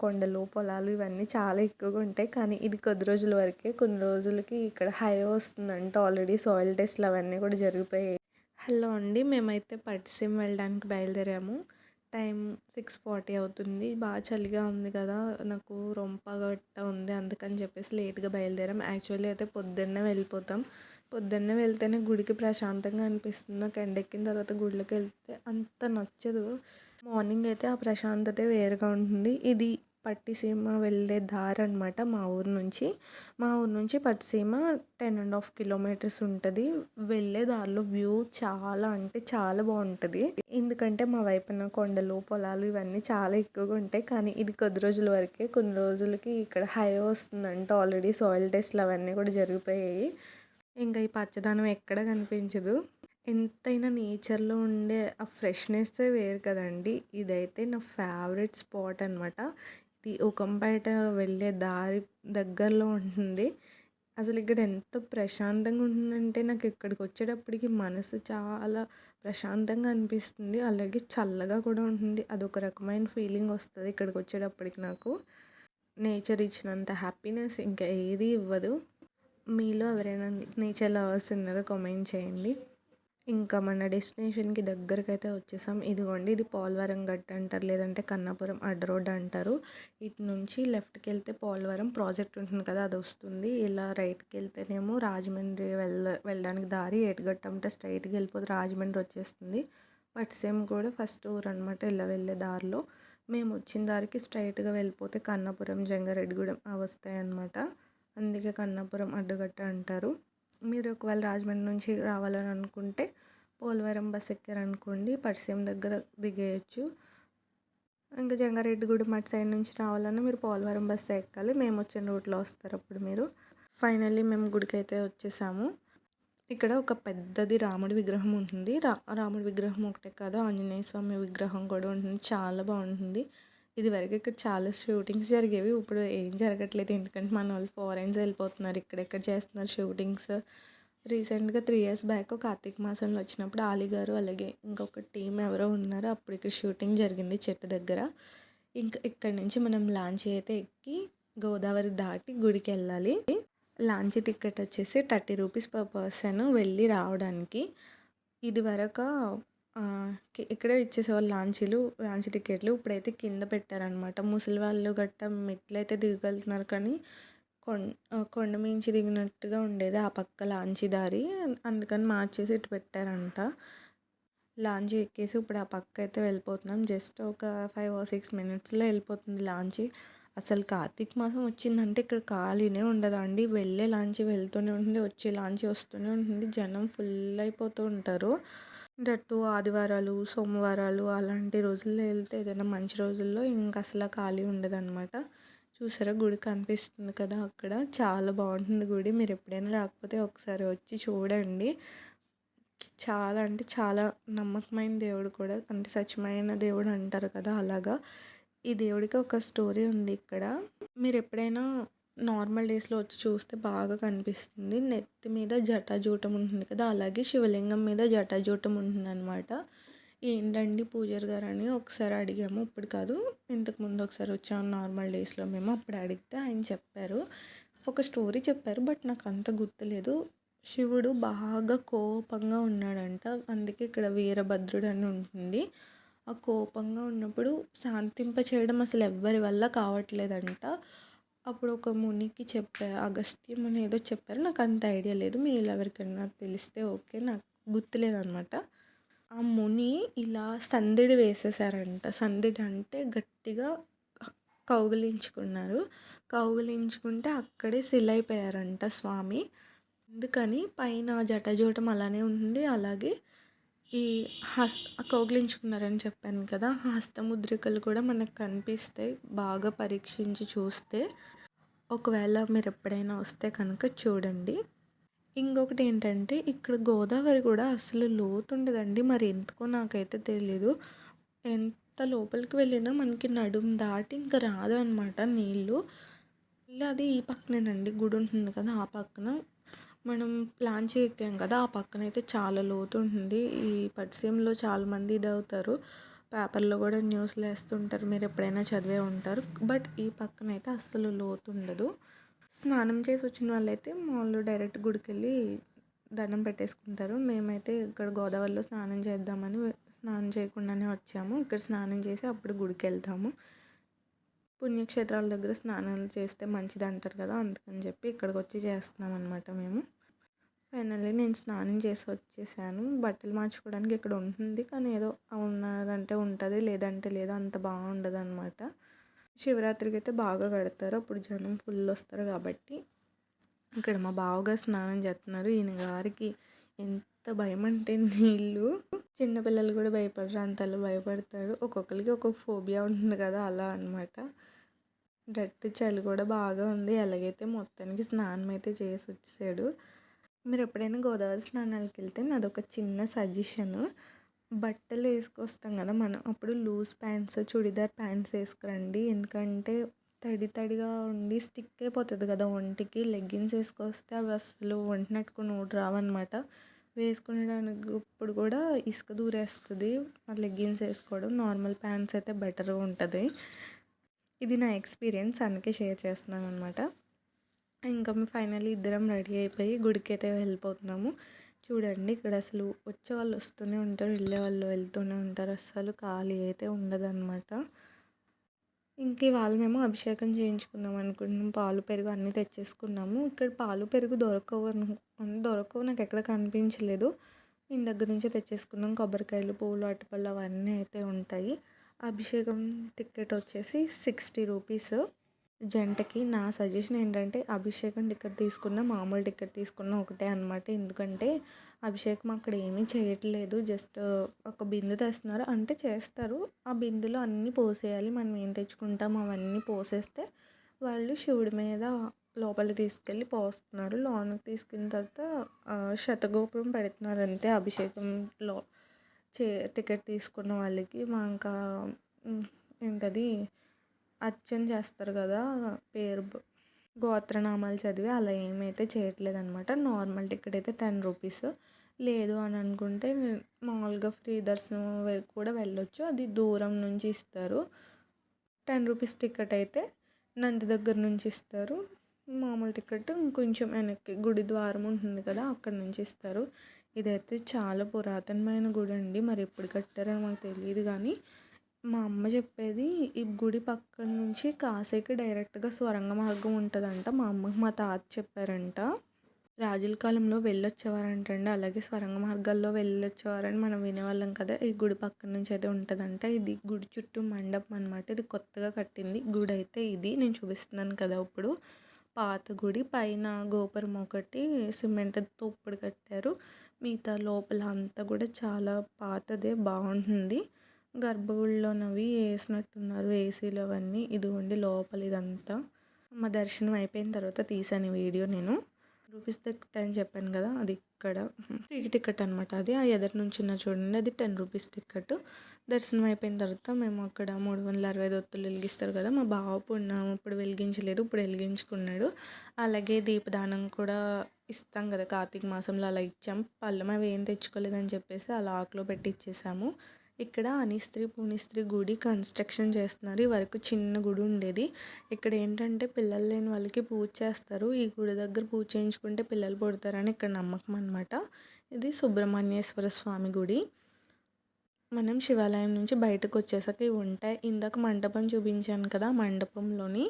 కొండలు పొలాలు ఇవన్నీ చాలా ఎక్కువగా ఉంటాయి. కానీ ఇది కొద్ది రోజుల వరకే. కొన్ని రోజులకి ఇక్కడ హైవే వస్తుందంట. ఆల్రెడీ సాయిల్ టెస్ట్లు అవన్నీ కూడా జరిగిపోయాయి. హలో అండి. మేమైతే పట్టిసీమ వెళ్ళడానికి బయలుదేరాము. టైం సిక్స్ ఫార్టీ అవుతుంది. బాగా చలిగా ఉంది కదా. నాకు రొంప గట్ట ఉంది. అందుకని చెప్పేసి లేట్గా బయలుదేరాం. యాక్చువల్లీ అయితే పొద్దున్నే వెళ్ళిపోతాం. పొద్దున్నే వెళ్తేనే గుడికి ప్రశాంతంగా అనిపిస్తుంది. నాకు ఎండెక్కిన తర్వాత గుడిలోకి వెళ్తే అంత నచ్చదు. మార్నింగ్ అయితే ఆ ప్రశాంతతే వేరుగా ఉంటుంది. ఇది పట్టిసీమ వెళ్ళే దారి అనమాట మా ఊరు నుంచి. మా ఊరు నుంచి Pattiseema ten and half kilometres ఉంటుంది. వెళ్ళే దారిలో వ్యూ చాలా అంటే చాలా బాగుంటుంది. ఎందుకంటే మా వైపున కొండలు పొలాలు ఇవన్నీ చాలా ఎక్కువగా ఉంటాయి. కానీ ఇది కొద్ది రోజుల వరకే కొన్ని రోజులకి ఇక్కడ హైవే వస్తుందంటే. ఆల్రెడీ సాయిల్ టెస్ట్లు అవన్నీ కూడా జరిగిపోయాయి. ఇంకా ఈ పచ్చదనం ఎక్కడ కనిపించదు. ఎంతైనా నేచర్లో ఉండే ఆ ఫ్రెష్నెస్ వేరు కదండి. ఇదైతే నా ఫేవరెట్ స్పాట్ అనమాట ఇది ఒకంపేట వెళ్ళే దారి దగ్గరలో ఉంటుంది. అసలు ఇక్కడ ఎంత ప్రశాంతంగా ఉంటుందంటే నాకు ఇక్కడికి వచ్చేటప్పటికి మనసు చాలా ప్రశాంతంగా అనిపిస్తుంది. అలాగే చల్లగా కూడా ఉంటుంది. అదొక రకమైన ఫీలింగ్ వస్తుంది ఇక్కడికి వచ్చేటప్పటికి నాకు. నేచర్ ఇచ్చినంత హ్యాపీనెస్ ఇంకా ఏది ఇవ్వదు. మీలో ఎవరైనా నేచర్ లవర్స్ ఉన్నారో కామెంట్ చేయండి. ఇంకా మన డెస్టినేషన్కి దగ్గరకు అయితే వచ్చేసాం. ఇదిగోండి ఇది పోలవరం గట్ట అంటారు లేదంటే కన్నాపురం అడ్డ రోడ్ అంటారు. ఇటు నుంచి లెఫ్ట్కి వెళ్తే పోలవరం ప్రాజెక్ట్ ఉంటుంది కదా అది వస్తుంది. ఇలా రైట్కి వెళ్తేనేమో రాజమండ్రి వెళ్ళ వెళ్ళడానికి దారి ఎటుగట్ట అంటే స్ట్రైట్కి వెళ్ళిపోతే రాజమండ్రి వచ్చేస్తుంది. బట్ సేమ్ కూడా ఫస్ట్ ఊరు అనమాట ఇలా వెళ్ళే దారిలో. మేము వచ్చిన దారికి స్ట్రైట్గా వెళ్ళిపోతే కన్నాపురం జంగారెడ్డిగూడెం అవి వస్తాయి అనమాట అందుకే కన్నాపురం అడ్డగట్ట అంటారు. మీరు ఒకవేళ రాజమండ్రి నుంచి రావాలని అనుకుంటే పోలవరం బస్ ఎక్కారనుకోండి పరిసయం దగ్గర దిగేయచ్చు. ఇంకా జంగారెడ్డిగూడెం అటు సైడ్ నుంచి రావాలన్నా మీరు పోలవరం బస్ ఎక్కాలి మేము వచ్చిన రూట్లో వస్తారు అప్పుడు మీరు. ఫైనల్లీ మేము గుడికి అయితే వచ్చేసాము. ఇక్కడ ఒక పెద్దది రాముడి విగ్రహం ఉంటుంది. రా రాముడి విగ్రహం ఒకటే కాదు ఆంజనేయ స్వామి విగ్రహం కూడా ఉంటుంది. చాలా బాగుంటుంది. ఇది వరకు ఇక్కడ చాలా షూటింగ్స్ జరిగేవి. ఇప్పుడు ఏం జరగట్లేదు. ఎందుకంటే మన వాళ్ళు ఫారెన్స్ వెళ్ళిపోతున్నారు. ఇక్కడెక్కడ చేస్తున్నారు షూటింగ్స్. రీసెంట్గా త్రీ ఇయర్స్ బ్యాక్ కార్తీక మాసంలో వచ్చినప్పుడు ఆలీ గారు అలాగే ఇంకొక టీం ఎవరో ఉన్నారు. అప్పుడు ఇక్కడ షూటింగ్ జరిగింది చెట్టు దగ్గర. ఇంకా ఇక్కడ నుంచి మనం లాంచ్ అయితే ఎక్కి గోదావరి దాటి గుడికి వెళ్ళాలి. లాంచ్ టికెట్ వచ్చేసి థర్టీ రూపీస్ పర్ పర్సన్ వెళ్ళి రావడానికి. ఇది వరకు ఇక్కడే ఇచ్చేసేవాళ్ళు లాంచీలు లాంచ్ టికెట్లు. ఇప్పుడైతే కింద పెట్టారనమాట ముసలి వాళ్ళు గట్టా మెట్లయితే దిగగలుగుతున్నారు కానీ కొండ కొండ మించి దిగినట్టుగా ఉండేది ఆ పక్క లాంచీ దారి. అందుకని మార్చేసి ఇటు పెట్టారంట. లాంచీ ఎక్కేసి ఇప్పుడు ఆ పక్క అయితే వెళ్ళిపోతున్నాం. జస్ట్ ఒక ఫైవ్ ఆర్ సిక్స్ మినిట్స్లో వెళ్ళిపోతుంది లాంచీ. అసలు కార్తీక మాసం వచ్చిందంటే ఇక్కడ ఖాళీనే ఉండదండి. వెళ్ళే లాంచీ వెళ్తూనే ఉంటుంది వచ్చే లాంచీ వస్తూనే ఉంటుంది. జనం ఫుల్ అయిపోతూ ఉంటారు. దట్టు ఆదివారాలు సోమవారాలు అలాంటి రోజుల్లో వెళ్తే ఏదైనా మంచి రోజుల్లో ఇంకా అసలు ఖాళీ ఉండదన్నమాట. చూసారా? గుడి కనిపిస్తుంది కదా అక్కడ. చాలా బాగుంటుంది గుడి. మీరు ఎప్పుడైనా రాకపోతే ఒకసారి వచ్చి చూడండి. చాలా అంటే చాలా నమ్మకమైన దేవుడు కూడా అంటే సత్యమైన దేవుడు అంటారు కదా అలాగా. ఈ దేవుడికి ఒక స్టోరీ ఉంది ఇక్కడ. మీరు ఎప్పుడైనా నార్మల్ డేస్లో వచ్చి చూస్తే బాగా కనిపిస్తుంది. నెత్తి మీద జటాజూటం ఉంటుంది కదా అలాగే శివలింగం మీద జటాజూటం ఉంటుంది అనమాట ఏంటండి పూజారి గారు అని ఒకసారి అడిగాము ఇప్పుడు కాదు ఇంతకు ముందు ఒకసారి వచ్చాము నార్మల్ డేస్లో మేము అప్పుడు అడిగితే ఆయన చెప్పారు. ఒక స్టోరీ చెప్పారు బట్ నాకు అంత గుర్తులేదు. శివుడు బాగా కోపంగా ఉన్నాడంట అందుకే ఇక్కడ వీరభద్రుడు అని ఉంటుంది. ఆ కోపంగా ఉన్నప్పుడు శాంతింప చేయడం అసలు ఎవ్వరి వల్ల కావట్లేదంట. అప్పుడు ఒక మునికి చెప్పా అగస్త్యం అని ఏదో చెప్పారు నాకు అంత ఐడియా లేదు మీరు ఎవరికైనా తెలిస్తే ఓకే నాకు గుర్తులేదనమాట ఆ ముని ఇలా సందిడి వేసేసారంట. సందిడి అంటే గట్టిగా కౌగిలించుకున్నారు. కౌగిలించుకుంటే అక్కడే సిలైపోయారంట స్వామి. అందుకని పైన జటజోటం అలానే ఉంది అలాగే ఈ హస్ కౌగిలించుకున్నారని చెప్పాను కదా హస్తముద్రికలు కూడా మనకు కనిపిస్తాయి బాగా పరీక్షించి చూస్తే ఒకవేళ మీరు ఎప్పుడైనా వస్తే కనుక చూడండి. ఇంకొకటి ఏంటంటే ఇక్కడ గోదావరి కూడా అసలు లోతు ఉండదండి మరి ఎందుకో నాకైతే తెలియదు ఎంత లోపలికి వెళ్ళినా మనకి నడుం దాటి ఇంకా రాదు అనమాట నీళ్ళు అది ఈ పక్కనేనండి. గుడి ఉంటుంది కదా ఆ పక్కన. మనం లాంచ్ ఎక్కాం కదా ఆ పక్కన అయితే చాలా లోతు ఉంటుంది ఈ పరిచయంలో చాలామంది ఇది అవుతారు. పేపర్లో కూడా న్యూస్లు వేస్తుంటారు మీరు ఎప్పుడైనా చదివే ఉంటారు. బట్ ఈ పక్కన అయితే అస్సలు లోతు ఉండదు స్నానం చేసి వచ్చిన వాళ్ళైతే మామూలు డైరెక్ట్ గుడికి వెళ్ళి దండం పెట్టేసుకుంటారు. మేమైతే ఇక్కడ గోదావరిలో స్నానం చేద్దామని స్నానం చేయకుండానే వచ్చాము. ఇక్కడ స్నానం చేసి అప్పుడు గుడికి వెళ్తాము పుణ్యక్షేత్రాల దగ్గర స్నానాలు చేస్తే మంచిది అంటారు కదా అందుకని చెప్పి ఇక్కడికి వచ్చి చేస్తున్నాం అనమాట మేము. ఫైనల్లీ నేను స్నానం చేసి వచ్చేసాను. బట్టలు మార్చుకోవడానికి ఇక్కడ ఉంటుంది. కానీ ఏదో ఉన్నదంటే ఉంటుంది లేదంటే లేదు అంత బాగుండదు అనమాట శివరాత్రికి అయితే బాగా కడతారు. అప్పుడు జనం ఫుల్ వస్తారు కాబట్టి. ఇక్కడ మా బావగా స్నానం చేస్తున్నారు. ఈయన గారికి ఎంత భయం అంటే నీళ్ళు. చిన్నపిల్లలు కూడా భయపడరు. అంతలో భయపడతాడు ఒక్కొక్కరికి ఒక్కొక్క ఫోబియా ఉంటుంది కదా అలా అనమాట గట్టి చలి కూడా బాగా ఉంది. ఎలాగైతే మొత్తానికి స్నానం అయితే చేసి వచ్చేసాడు. మీరు ఎప్పుడైనా గోదావరి స్నానాలకు వెళ్తే నాదొక చిన్న సజెషన్. బట్టలు వేసుకొస్తాం కదా మనం అప్పుడు లూజ్ ప్యాంట్స్ చుడిదార్ ప్యాంట్స్ వేసుకురండి ఎందుకంటే తడి తడిగా ఉండి స్టిక్ అయిపోతుంది కదా ఒంటికి. లెగ్గిన్స్ వేసుకొస్తే అవి అసలు ఒంటి నట్టుకుని ఊడి రావన్నమాట. వేసుకునేడానికి ఇప్పుడు కూడా ఇసుక దూరేస్తుంది. ఆ లెగ్గిన్స్ వేసుకోవడం నార్మల్ ప్యాంట్స్ అయితే బెటర్గా ఉంటుంది. ఇది నా ఎక్స్పీరియన్స్ అందుకే షేర్ చేస్తున్నాను అనమాట ఇంకా ఫైనల్లీ ఇద్దరం రెడీ అయిపోయి గుడికి అయితే వెళ్ళిపోతున్నాము చూడండి ఇక్కడ అసలు వచ్చే వాళ్ళు వస్తూనే ఉంటారు వెళ్ళే వాళ్ళు వెళ్తూనే ఉంటారు. అస్సలు ఖాళీ అయితే ఉండదన్నమాట. ఇంక ఇవాళ మేము అభిషేకం చేయించుకుందాం అనుకుంటున్నాం. పాలు పెరుగు అన్నీ తెచ్చేసుకున్నాము. ఇక్కడ పాలు పెరుగు దొరకవు దొరకవు నాకు ఎక్కడ కనిపించలేదు. ఇంటి దగ్గర నుంచే తెచ్చేసుకున్నాం. కొబ్బరికాయలు పూలు అటుపళ్ళు అవన్నీ అయితే ఉంటాయి. అభిషేకం టికెట్ వచ్చేసి సిక్స్టీ రూపీస్. జంటకి నా సజెషన్ ఏంటంటే అభిషేకం టికెట్ తీసుకున్న మామూలు టికెట్ తీసుకున్న ఒకటే అనమాట ఎందుకంటే అభిషేకం అక్కడ ఏమీ చేయట్లేదు. జస్ట్ ఒక బిందు తెస్తున్నారు. అంటే చేస్తారు. ఆ బిందులో అన్నీ పోసేయాలి. మనం ఏం తెచ్చుకుంటాం అవన్నీ పోసేస్తే వాళ్ళు శివుడి మీద లోపలికి తీసుకెళ్ళి పోస్తున్నారు. లోనికి తీసుకున్న తర్వాత శతగోపురం పెడుతున్నారు అంతే. అభిషేకంలో చే టికెట్ తీసుకున్న వాళ్ళకి. మా ఇంకా ఏంటది? అర్చన చేస్తారు కదా పేరు గోత్రనామాలు చదివి అలా ఏమైతే చేయట్లేదు అనమాట నార్మల్ టికెట్ అయితే టెన్ రూపీస్. లేదు అని అనుకుంటే మామూలుగా ఫ్రీ దర్శనం కూడా వెళ్ళొచ్చు. అది దూరం నుంచి ఇస్తారు. టెన్ రూపీస్ టికెట్ అయితే నంది దగ్గర నుంచి ఇస్తారు. మామూలు టికెట్ ఇంకొంచెం వెనక్కి గుడి ద్వారం ఉంటుంది కదా అక్కడ నుంచి ఇస్తారు. ఇదైతే చాలా పురాతనమైన గుడి అండి మరి ఎప్పుడు కట్టారో మాకు తెలియదు కానీ మా అమ్మ చెప్పేది ఈ గుడి పక్కన నుంచి కాశీకి డైరెక్ట్గా స్వరంగ మార్గం ఉంటుందంట. మా అమ్మకి మా తాత చెప్పారంట. రాజుల కాలంలో వెళ్ళొచ్చేవారంటండి. అలాగే స్వరంగ మార్గాల్లో వెళ్ళొచ్చేవారని మనం వినేవాళ్ళం కదా. ఈ గుడి పక్కన నుంచి అయితే ఉంటుందంట. ఇది గుడి చుట్టూ మండపం అనమాట ఇది కొత్తగా కట్టింది. గుడి అయితే ఇది. నేను చూపిస్తున్నాను కదా ఇప్పుడు. పాత గుడి. పైన గోపురం ఒకటి. సిమెంట్తో ఇప్పుడు కట్టారు. మిగతా లోపల అంతా కూడా చాలా పాతదే. బాగుంటుంది. గర్భగుడిలోనవి వేసినట్టున్నారు ఏసీలు అవన్నీ ఇదిగోండి లోపల ఇదంతా. మా దర్శనం అయిపోయిన తర్వాత తీసాను వీడియో నేను. రూపీస్ టికెట్ అని చెప్పాను కదా అది ఇక్కడ. ఫ్రీ టికెట్ అనమాట అది. ఆ ఎదురు నుంచి ఉన్న చూడండి అది టెన్ రూపీస్ టికెట్. దర్శనం అయిపోయిన తర్వాత మేము అక్కడ మూడు వందల అరవై దొత్తులు వెలిగిస్తారు కదా మా బాబు పుణ్యం ఇప్పుడు వెలిగించలేదు ఇప్పుడు వెలిగించుకున్నాడు. అలాగే దీపదానం కూడా ఇస్తాం కదా కార్తీక మాసంలో అలా ఇచ్చాం. పళ్ళం అవి ఏం తెచ్చుకోలేదని చెప్పేసి అలా ఆకులో పెట్టి ఇచ్చేసాము. ఇక్కడ అనిస్త్రీ పునిస్త్రీ గుడి కన్స్ట్రక్షన్ చేస్తున్నారు. ఈ వరకు చిన్న గుడి ఉండేది. ఇక్కడ ఏంటంటే పిల్లలు లేని వాళ్ళకి పూజ చేస్తారు. ఈ గుడి దగ్గర పూజ చేయించుకుంటే పిల్లలు పుడతారని ఇక్కడ నమ్మకం అనమాట ఇది సుబ్రహ్మణ్యేశ్వర స్వామి గుడి. మనం శివాలయం నుంచి బయటకు వచ్చేసాక ఇవి ఉంటాయి ఇందాక మండపం చూపించాను కదా మండపంలోని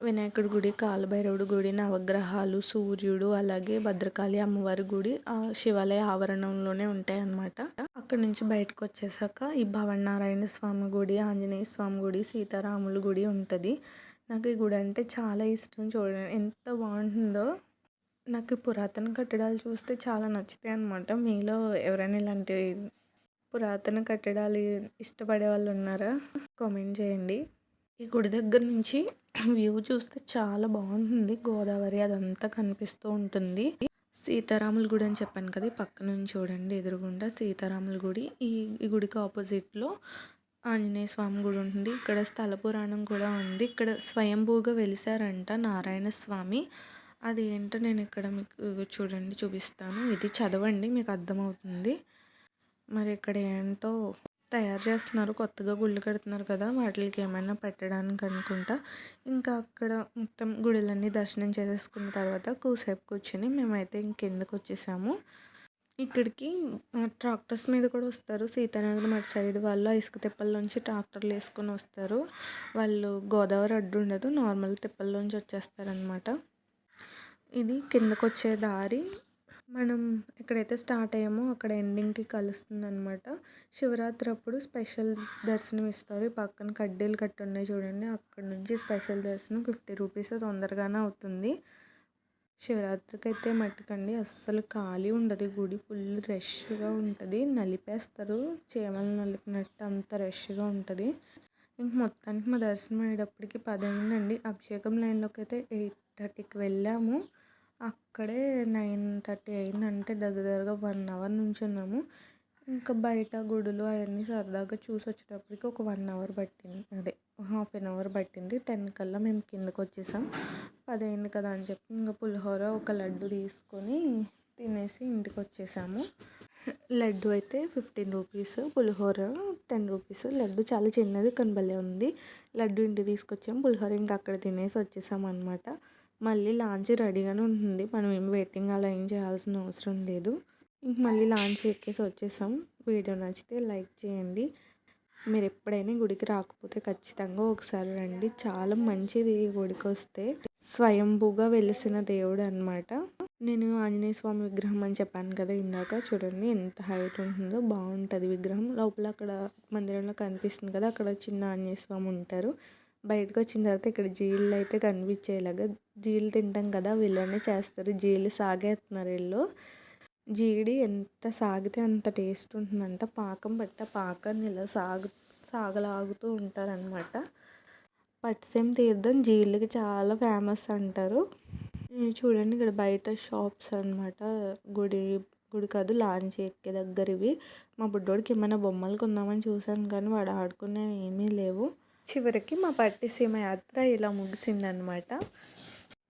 వినాయకుడి గుడి కాలభైరవుడి గుడి నవగ్రహాలు సూర్యుడు అలాగే భద్రకాళి అమ్మవారి గుడి ఆ శివాలయ ఆవరణంలోనే ఉంటాయి అన్నమాట అక్కడ నుంచి బయటకు వచ్చేసాక ఈ భవనారాయణ స్వామి గుడి ఆంజనేయ స్వామి గుడి సీతారాముల గుడి ఉంటుంది. నాకు ఈ గుడి అంటే చాలా ఇష్టం చూడండి. ఎంత బాగుంటుందో. నాకు పురాతన కట్టడాలు చూస్తే చాలా నచ్చుతాయి అనమాట మీలో ఎవరైనా ఇలాంటి పురాతన కట్టడాలు ఇష్టపడే వాళ్ళు ఉన్నారా? కామెంట్ చేయండి. ఈ గుడి దగ్గర నుంచి వ్యూ చూస్తే చాలా బాగుంటుంది. గోదావరి అదంతా కనిపిస్తూ ఉంటుంది. సీతారాముల గుడి అని చెప్పాను కదా పక్క నుంచి చూడండి ఎదురుగుండా సీతారాముల గుడి. ఈ ఈ గుడికి ఆపోజిట్లో ఆంజనేయ స్వామి గుడి ఉంటుంది. ఇక్కడ స్థల పురాణం కూడా ఉంది. ఇక్కడ స్వయంభూగా వెలిసారంట నారాయణ స్వామి. అది ఏంటో నేను ఇక్కడ మీకు చూడండి చూపిస్తాను. ఇది చదవండి మీకు అర్థమవుతుంది. మరి ఇక్కడ ఏంటో తయారు చేస్తున్నారు. కొత్తగా గుళ్ళు కడుతున్నారు కదా! వాటికి ఏమైనా పెట్టడానికి అనుకుంటా. ఇంకా అక్కడ మొత్తం గుడులన్నీ దర్శనం చేసేసుకున్న తర్వాత కూసేపు కూర్చొని మేమైతే ఇంకెందుకు వచ్చేసాము. ఇక్కడికి ట్రాక్టర్స్ మీద కూడా వస్తారు. సీతానగరం అటు సైడ్ వాళ్ళు ఇసుక తిప్పల్లోంచి ట్రాక్టర్లు వేసుకొని వస్తారు. వాళ్ళు గోదావరి అడ్డు ఉండదు. నార్మల్ తిప్పల్లోంచి వచ్చేస్తారనమాట ఇది కిందకు వచ్చే దారి. మనం ఎక్కడైతే స్టార్ట్ అయ్యామో అక్కడ ఎండింగ్కి కలుస్తుంది అనమాట శివరాత్రి అప్పుడు స్పెషల్ దర్శనం ఇస్తారు. ఈ పక్కన కడ్డీలు కట్టి ఉన్నాయి చూడండి. అక్కడ నుంచి స్పెషల్ దర్శనం ఫిఫ్టీ రూపీస్ తొందరగానే అవుతుంది. శివరాత్రికి అయితే మట్టుకండి అస్సలు ఖాళీ ఉండదు. గుడి ఫుల్ రష్గా ఉంటుంది. నలిపేస్తారు. చీమలు నలిపినట్టు అంత రష్గా ఉంటుంది. ఇంక మొత్తానికి మా దర్శనం అయ్యేటప్పటికి పది అయిందండి అభిషేకం లైన్లోకి అయితే ఎయిట్ థర్టీకి వెళ్ళాము. అక్కడే నైన్ థర్టీ అయిందంటే దగ్గర దగ్గరగా వన్ అవర్ నుంచి ఉన్నాము. ఇంకా బయట గుడులు అవన్నీ సరదాగా చూసి వచ్చేటప్పటికి ఒక వన్ అవర్ పట్టింది. అదే హాఫ్ అన్ అవర్ పట్టింది. టెన్ కల్లా మేము కిందకు వచ్చేసాం. పదైంది కదా అని చెప్పి ఇంకా పులిహోర ఒక లడ్డు తీసుకొని తినేసి ఇంటికి వచ్చేసాము. లడ్డు అయితే fifteen rupees pulihora ten rupees. Laddu చాలా చిన్నది కానీ భలే ఉంది. లడ్డు ఇంటికి తీసుకొచ్చాము. పులిహోర ఇంకా అక్కడ తినేసి వచ్చేసాము అనమాట మళ్ళీ లాంచ్ రెడీగానే ఉంటుంది. మనం ఏం వెయిటింగ్ అలా ఏం చేయాల్సిన అవసరం లేదు. ఇంక మళ్ళీ లాంచ్ ఎక్కేసి వచ్చేసాం. వీడియో నచ్చితే లైక్ చేయండి. మీరు ఎప్పుడైనా గుడికి రాకపోతే ఖచ్చితంగా ఒకసారి రండి. చాలా మంచిది గుడికి వస్తే. స్వయంభూగా వెలిసిన దేవుడు అనమాట నేను ఆంజనేయ స్వామి విగ్రహం అని చెప్పాను కదా ఇందాక. చూడండి ఎంత హైట్ ఉంటుందో బాగుంటుంది విగ్రహం. లోపల అక్కడ మందిరంలో కనిపిస్తుంది కదా. అక్కడ చిన్న ఆంజనేయ స్వామి ఉంటారు. బయటకు వచ్చిన తర్వాత ఇక్కడ జీళ్ళు అయితే కనిపించేలాగా జీళ్ళు తింటాం కదా వీళ్ళనే చేస్తారు. జీళ్ళు సాగేస్తున్నారు వీళ్ళు. జీడి ఎంత సాగితే అంత టేస్ట్ ఉంటుందంట. పాకం పట్ట పాకాన్ని ఇలా సాగు సాగలాగుతూ ఉంటారనమాట పట్టిసేం తీర్థం జీళ్ళకి చాలా ఫేమస్ అంటారు. చూడండి ఇక్కడ బయట షాప్స్ అన్నమాట. గుడి గుడి కాదు లాంచ్ ఎక్కే దగ్గర ఇవి మా బుడ్డోడికి ఏమైనా బొమ్మలు కొందామని చూశాను కానీ వాడు ఆడుకునేవి ఏమీ లేవు. చివరికి మా పట్టిసీమ యాత్ర ఇలా ముగిసిందనమాట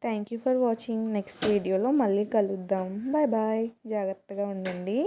thank you for watching next వీడియోలో మళ్ళీ కలుద్దాం. బాయ్ బాయ్ జాగ్రత్తగా ఉండండి.